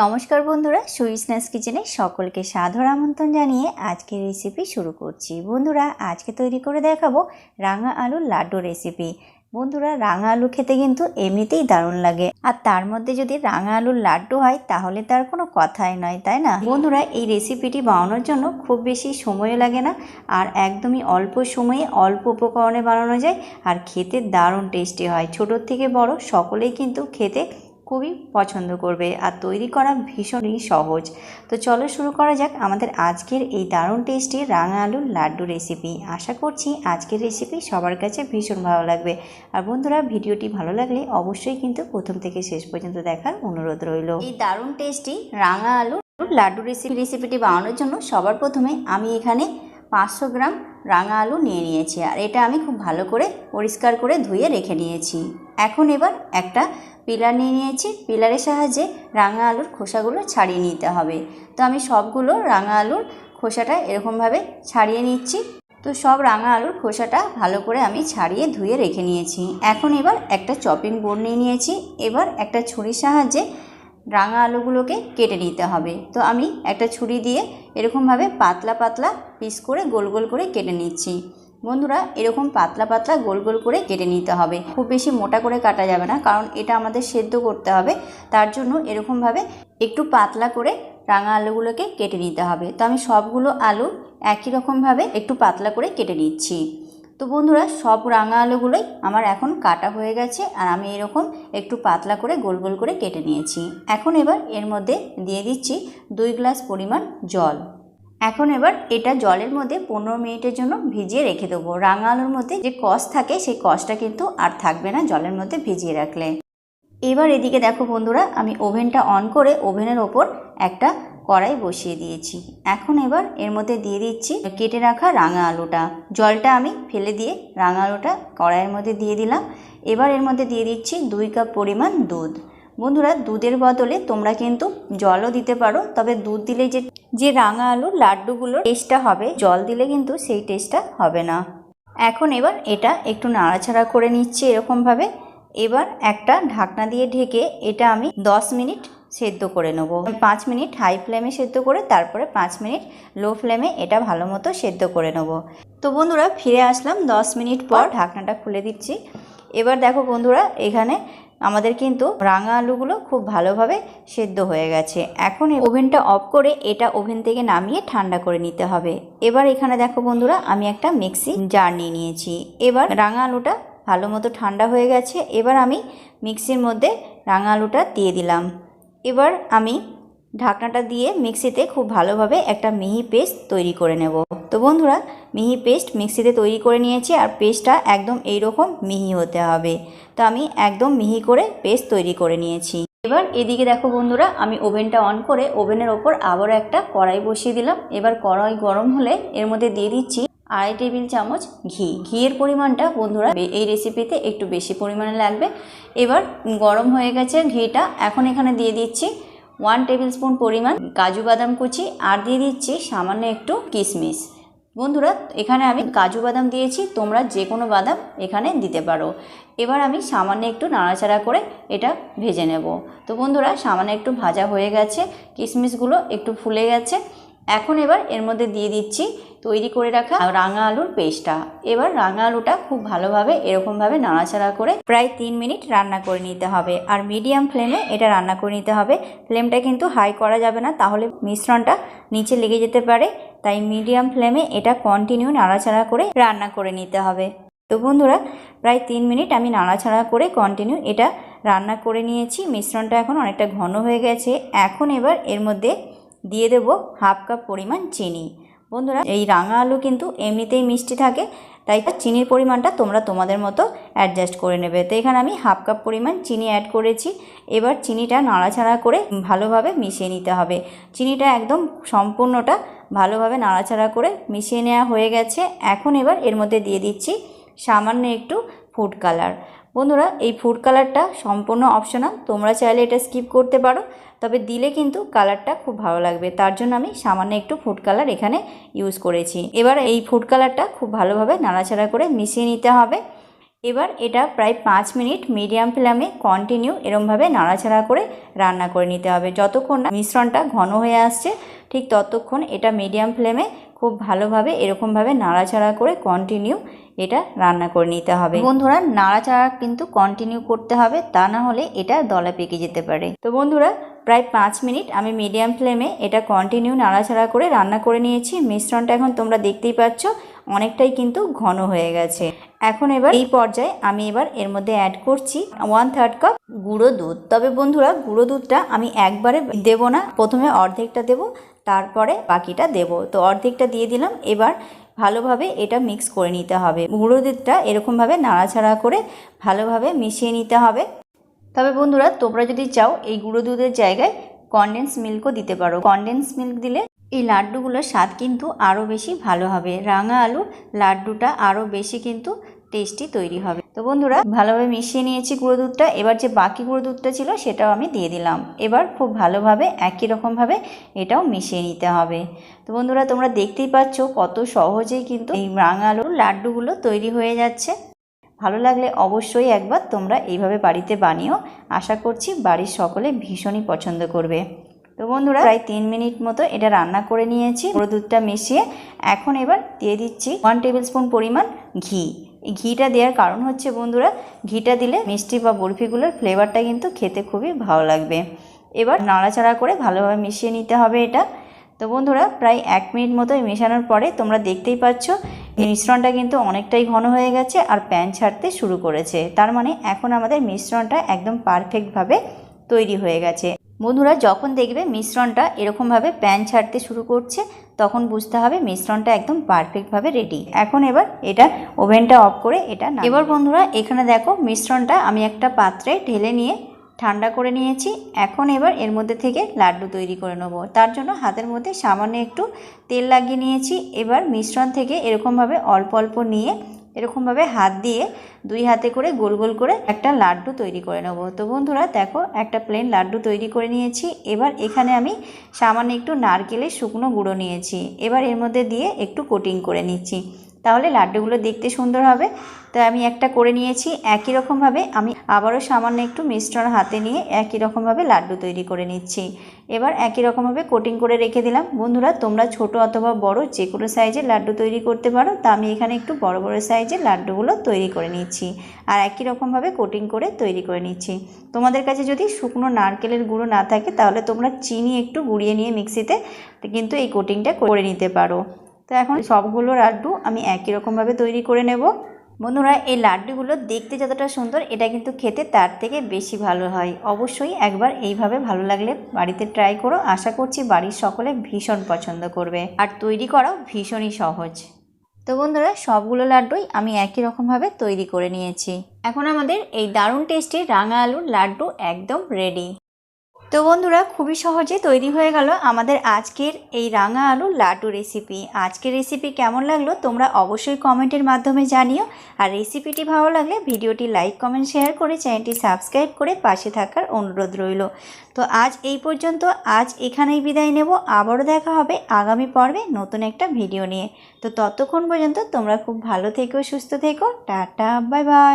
নমস্কার বন্ধুরা sweet snacks কিচেনে সকলকে সাদর আমন্ত্রণ জানিয়ে আজকের রেসিপি শুরু করছি। বন্ধুরা, আজকে তৈরি করে দেখাবো রাঙা আলুর লাড্ডু রেসিপি বন্ধুরা, রাঙা আলু খেতে কিন্তু এমনিতেই দারুণ লাগে। আর তার মধ্যে যদি রাঙা আলুর লাড্ডু হয়, তাহলে তার কোনো কথাই নয়, তাই না? বন্ধুরা, এই রেসিপিটি বানানোর জন্য খুব বেশি সময় লাগে না, আর একদমই অল্প সময়ে অল্প উপকরণে বানানো যায়, আর খেতে দারুণ টেস্টি হয়। ছোটোর থেকে বড় সকলেই কিন্তু খেতে খুবই পছন্দ করবে আর তৈরি করা ভীষণই সহজ। তো চলো শুরু করা যাক আমাদের আজকের এই দারুণ টেস্টি রাঙা আলুর লাড্ডু রেসিপি আশা করছি আজকের রেসিপি সবার কাছে ভীষণ ভালো লাগবে। আর বন্ধুরা, ভিডিওটি ভালো লাগলে অবশ্যই কিন্তু প্রথম থেকে শেষ পর্যন্ত দেখার অনুরোধ রইল। এই দারুণ টেস্টি রাঙা আলুর লাড্ডু রেসিপি রেসিপিটি বানানোর জন্য সবার প্রথমে আমি এখানে পাঁচশো গ্রাম রাঙা আলু নিয়ে নিয়েছি। আর এটা আমি খুব ভালো করে পরিষ্কার করে ধুয়ে রেখে নিয়েছি। এখন এবার একটা পিলার নিয়ে নিয়েছি। পিলারের সাহায্যে রাঙা আলুর খোসাগুলো ছাড়িয়ে নিতে হবে। তো আমি সবগুলো রাঙা আলুর খোসাটা এরকমভাবে ছাড়িয়ে নিচ্ছি। তো সব রাঙা আলুর খোসাটা ভালো করে আমি ছাড়িয়ে ধুয়ে রেখে নিয়েছি। এখন এবার একটা চপিং বোর্ড নিয়ে নিয়েছি। এবার একটা ছুরির সাহায্যে রাঙা আলুগুলোকে কেটে নিতে হবে। তো আমি একটা ছুরি দিয়ে এরকমভাবে পাতলা পাতলা পিস করে গোল গোল করে কেটে নিচ্ছি। বন্ধুরা, এরকম পাতলা পাতলা গোল গোল করে কেটে নিতে হবে। খুব বেশি মোটা করে কাটা যাবে না, কারণ এটা আমাদের সেদ্ধ করতে হবে। তার জন্য এরকমভাবে একটু পাতলা করে রাঙা আলুগুলোকে কেটে নিতে হবে। তো আমি সবগুলো আলু একই রকমভাবে একটু পাতলা করে কেটে নিচ্ছি। তো বন্ধুরা, সব রাঙা আলুগুলোই আমার এখন কাটা হয়ে গেছে আর আমি এরকম একটু পাতলা করে গোল গোল করে কেটে নিয়েছি। এখন এবার এর মধ্যে দিয়ে দিচ্ছি দুই গ্লাস পরিমাণ জল। এখন এবার এটা জলের মধ্যে পনেরো মিনিটের জন্য ভিজিয়ে রেখে দেবো। রাঙা আলুর মধ্যে যে কষ থাকে, সেই কষটা কিন্তু আর থাকবে না জলের মধ্যে ভিজিয়ে রাখলে। এবার এদিকে দেখো বন্ধুরা, আমি ওভেনটা অন করে ওভেনের ওপর একটা কড়াই বসিয়ে দিয়েছি। এখন এবার এর মধ্যে দিয়ে দিচ্ছি কেটে রাখা রাঙা আলুটা। জলটা আমি ফেলে দিয়ে রাঙা আলুটা কড়াইয়ের মধ্যে দিয়ে দিলাম। এবার এর মধ্যে দিয়ে দিচ্ছি দুই কাপ পরিমাণ দুধ। বন্ধুরা, দুধের বদলে তোমরা কিন্তু জলও দিতে পারো। তবে দুধ দিলে যে যে রাঙা আলুর লাড্ডুগুলোর টেস্টটা হবে, জল দিলে কিন্তু সেই টেস্টটা হবে না। এখন এবার এটা একটু নাড়াচাড়া করে নিচ্ছি এরকমভাবে। এবার একটা ঢাকনা দিয়ে ঢেকে এটা আমি 10 মিনিট সেদ্ধ করে নেব। পাঁচ মিনিট হাই ফ্লেমে সেদ্ধ করে তারপরে পাঁচ মিনিট লো ফ্লেমে এটা ভালো মতো সেদ্ধ করে নেব। তো বন্ধুরা, ফিরে আসলাম 10 মিনিট পর, ঢাকনাটা খুলে দিচ্ছি। এবার দেখো বন্ধুরা, এখানে আমাদের কিন্তু রাঙা আলুগুলো খুব ভালোভাবে সেদ্ধ হয়ে গেছে। এখন ওভেনটা অফ করে এটা ওভেন থেকে নামিয়ে ঠান্ডা করে নিতে হবে। এবার এখানে দেখো বন্ধুরা, আমি একটা মিক্সি জার নিয়ে নিয়েছি। এবার রাঙা আলুটা ভালো মতো ঠান্ডা হয়ে গেছে। এবার আমি মিক্সির মধ্যে রাঙা আলুটা দিয়ে দিলাম। এবার আমি ঢাকনাটা দিয়ে মিক্সিতে খুব ভালোভাবে একটা মিহি পেস্ট তৈরি করে নেব। তো বন্ধুরা, মিহি পেস্ট মিক্সিতে তৈরি করে নিয়েছি আর পেস্টটা একদম এই রকম মিহি হতে হবে। তো আমি একদম মিহি করে পেস্ট তৈরি করে নিয়েছি। এবার এদিকে দেখো বন্ধুরা, আমি ওভেনটা অন করে ওভেনের ওপর আবারও একটা কড়াই বসিয়ে দিলাম। এবার কড়াই গরম হলে এর মধ্যে দিয়ে দিচ্ছি আড়াই টেবিল চামচ ঘি। ঘিয়ের পরিমাণটা বন্ধুরা, এই রেসিপিতে একটু বেশি পরিমাণে লাগবে। এবার গরম হয়ে গেছে ঘিটা, এখন এখানে দিয়ে দিচ্ছি ওয়ান টেবিল স্পুন পরিমাণ কাজু বাদাম কুচি আর দিয়ে দিচ্ছি সামান্য একটু কিশমিশ। বন্ধুরা, এখানে আমি কাজু বাদাম দিয়েছি, তোমরা যে কোনো বাদাম এখানে দিতে পারো। এবার আমি সামান্য একটু নাড়াচাড়া করে এটা ভেজে নেব। তো বন্ধুরা, সামান্য একটু ভাজা হয়ে গেছে, কিশমিশগুলো একটু ফুলে গেছে। এখন এবার এর মধ্যে দিয়ে দিচ্ছি তৈরি করে রাখা রাঙা আলুর পেস্টটা। এবার রাঙা আলুটা খুব ভালোভাবে, এরকমভাবে নাড়াচাড়া করে প্রায় তিন মিনিট রান্না করে নিতে হবে। আর মিডিয়াম ফ্লেমে এটা রান্না করে নিতে হবে। ফ্লেমটা কিন্তু হাই করা যাবে না, তাহলে মিশ্রণটা নিচে লেগে যেতে পারে। তাই মিডিয়াম ফ্লেমে এটা কন্টিনিউ নাড়াচাড়া করে রান্না করে নিতে হবে। তো বন্ধুরা, প্রায় তিন মিনিট আমি নাড়াচাড়া করে কন্টিনিউ এটা রান্না করে নিয়েছি। মিশ্রণটা এখন অনেকটা ঘন হয়ে গেছে। এখন এবার এর মধ্যে দিয়ে দেব হাফ কাপ পরিমাণ চিনি। বন্ধুরা, এই রাঙা আলু কিন্তু এমনিতেই মিষ্টি থাকে, তাই চিনির পরিমাণটা তোমরা তোমাদের মতো অ্যাডজাস্ট করে নেবে। তো এখানে আমি হাফ কাপ পরিমাণ চিনি অ্যাড করেছি। এবার চিনিটা নাড়াচাড়া করে ভালোভাবে মিশিয়ে নিতে হবে। চিনিটা একদম সম্পূর্ণটা ভালোভাবে নাড়াচাড়া করে মিশিয়ে নেওয়া হয়ে গেছে। এখন এবার এর মধ্যে দিয়ে দিচ্ছি সামান্য একটু ফুড কালার বন্ধুরা, এই ফুড কালারটা সম্পূর্ণ অপশনাল তোমরা চাইলে এটা স্কিপ করতে পারো, তবে দিলে কিন্তু কালারটা খুব ভালো লাগবে। তার জন্য আমি সামান্য একটু ফুড কালার এখানে ইউজ করেছি। এবার এই ফুড কালারটা খুব ভালোভাবে নাড়াচাড়া করে মিশিয়ে নিতে হবে। এবার এটা প্রায় পাঁচ মিনিট মিডিয়াম ফ্লেমে কন্টিনিউ এরমভাবে নাড়াচাড়া করে রান্না করে নিতে হবে। যতক্ষণ মিশ্রণটা ঘন হয়ে আসছে, ঠিক ততক্ষণ এটা মিডিয়াম ফ্লেমে খুব ভালোভাবে এরকমভাবে নাড়াচাড়া করে কন্টিনিউ এটা রান্না করে নিতে হবে। বন্ধুরা নাড়াচাড়া কিন্তু কন্টিনিউ করতে হবে তা না হলে এটা দলা পেকে যেতে পারে। তো বন্ধুরা প্রায় পাঁচ মিনিট আমি মিডিয়াম ফ্লেমে এটা কন্টিনিউ নাড়াচাড়া করে রান্না করে নিয়েছি। মিশ্রণটা এখন তোমরা দেখতেই পাচ্ছ অনেকটাই কিন্তু ঘন হয়ে গেছে। এখন এবার এই পর্যায়ে আমি এবার এর মধ্যে অ্যাড করছি ওয়ান থার্ড কাপ গুঁড়ো দুধ। তবে বন্ধুরা গুঁড়ো দুধটা আমি একবারে দেব না প্রথমে অর্ধেকটা দেব তারপরে বাকিটা দেব। তো অর্ধেকটা দিয়ে দিলাম। এবার ভালোভাবে এটা মিক্স করে নিতে হবে। গুঁড়ো দুধটা এরকমভাবে নাড়াছাড়া করে ভালোভাবে মিশিয়ে নিতে হবে। তবে বন্ধুরা, তোমরা যদি চাও এই গুঁড়ো দুধের জায়গায় কনডেন্স মিল্কও দিতে পারো। কনডেন্স মিল্ক দিলে এই লাড্ডুগুলোর স্বাদ কিন্তু আরও বেশি ভালো হবে। রাঙা আলুর লাড্ডুটা আরও বেশি কিন্তু টেস্টি তৈরি হবে। তো বন্ধুরা, ভালোভাবে মিশিয়ে নিয়েছি গুঁড়ো দুধটা। এবার যে বাকি গুঁড়ো দুধটা ছিল, সেটাও আমি দিয়ে দিলাম। এবার খুব ভালোভাবে, একই রকমভাবে এটাও মিশিয়ে নিতে হবে। তো বন্ধুরা, তোমরা দেখতেই পাচ্ছ কত সহজেই কিন্তু এই রাঙা আলুর লাড্ডুগুলো তৈরি হয়ে যাচ্ছে। ভালো লাগলে অবশ্যই একবার তোমরা এইভাবে বাড়িতে বানিও। আশা করছি বাড়ির সকলে ভীষণই পছন্দ করবে। তো বন্ধুরা, প্রায় তিন মিনিট মতো এটা রান্না করে নিয়েছি। পুরো দুধটা মিশিয়ে এখন এবার দিয়ে দিচ্ছি ওয়ান টেবিল স্পুন পরিমাণ ঘি। ঘিটা দেওয়ার কারণ হচ্ছে, বন্ধুরা, ঘিটা দিলে মিষ্টি বা বরফিগুলোর ফ্লেভারটা কিন্তু খেতে খুবই ভালো লাগবে। এবার নাড়াচাড়া করে ভালোভাবে মিশিয়ে নিতে হবে এটা। তো বন্ধুরা, প্রায় এক মিনিট মতো মেশানোর পরে তোমরা দেখতেই পাচ্ছ মিশ্রণটা কিন্তু অনেকটাই ঘন হয়ে গেছে আর প্যান ছাড়তে শুরু করেছে। তার মানে এখন আমাদের মিশ্রণটা একদম পারফেক্টভাবে তৈরি হয়ে গেছে। বন্ধুরা যখন দেখবে মিশ্রণটা এরকমভাবে প্যান ছাড়তে শুরু করছে তখন বুঝতে হবে মিশ্রণটা একদম পারফেক্টভাবে রেডি এখন এবার এটা ওভেনটা অফ করে এটা না এবার বন্ধুরা এখানে দেখো মিশ্রণটা আমি একটা পাত্রে ঢেলে নিয়ে ঠান্ডা করে নিয়েছি। এখন এবার এর মধ্যে থেকে লাড্ডু তৈরি করে নেব। তার জন্য হাতের মধ্যে সামান্য একটু তেল লাগিয়ে নিয়েছি। এবার মিশ্রণ থেকে এরকমভাবে অল্প অল্প নিয়ে এরকমভাবে হাত দিয়ে দুই হাতে করে গোল গোল করে একটা লাড্ডু তৈরি করে নেব। তো বন্ধুরা, দেখো, একটা প্লেন লাড্ডু তৈরি করে নিয়েছি। এবার এখানে আমি সামান্য একটু নারকেলের শুকনো গুঁড়ো নিয়েছি। এবার এর মধ্যে দিয়ে একটু কোটিং করে নিচ্ছি। তাহলে লাড্ডুগুলো দেখতে সুন্দর হবে। তো আমি একটা করে নিয়েছি। একই রকমভাবে আমি আবারও সামান্য একটু মিশ্রণ হাতে নিয়ে একই রকমভাবে লাড্ডু তৈরি করে নিচ্ছি। এবার একই রকমভাবে কোটিং করে রেখে দিলাম। বন্ধুরা, তোমরা ছোট অথবা বড় যে কোনো সাইজের লাড্ডু তৈরি করতে পারো। তা আমি এখানে একটু বড় বড় সাইজের লাড্ডুগুলো তৈরি করে নিচ্ছি। আর একই রকমভাবে কোটিং করে তৈরি করে নিচ্ছি। তোমাদের কাছে যদি শুকনো নারকেলের গুঁড়ো না থাকে, তাহলে তোমরা চিনি একটু গুঁড়িয়ে নিয়ে মিক্সিতে কিন্তু এই কোটিংটা করে নিতে পারো। তো এখন সবগুলো লাড্ডু আমি একই রকমভাবে তৈরি করে নেব। বন্ধুরা, এই লাড্ডুগুলো দেখতে যতটা সুন্দর, এটা কিন্তু খেতে তার থেকে বেশি ভালো হয়। অবশ্যই একবার এইভাবে ভালো লাগলে বাড়িতে ট্রাই করো। আশা করছি বাড়ির সকলে ভীষণ পছন্দ করবে। আর তৈরি করাও ভীষণই সহজ। তো বন্ধুরা, সবগুলো লাড্ডুই আমি একই রকমভাবে তৈরি করে নিয়েছি। এখন আমাদের এই দারুণ টেস্টি রাঙা আলুর লাড্ডু একদম রেডি তো বন্ধুরা, খুবই সহজে তৈরি হয়ে গেল আমাদের আজকের এই রাঙা আলু লাড্ডু রেসিপি আজকের রেসিপি কেমন লাগল তোমরা অবশ্যই কমেন্টের মাধ্যমে জানিও। আর রেসিপিটি ভালো লাগলে ভিডিওটি লাইক কমেন্ট শেয়ার করে চ্যানেলটি সাবস্ক্রাইব করে পাশে থাকার অনুরোধ রইল। তো আজ এই পর্যন্ত, আজ এখানেই বিদায় নেব। আবারও দেখা হবে আগামী পর্বে নতুন একটা ভিডিও নিয়ে। তো ততক্ষণ পর্যন্ত তোমরা খুব ভালো থেকো, সুস্থ থেকো। Tata bye bye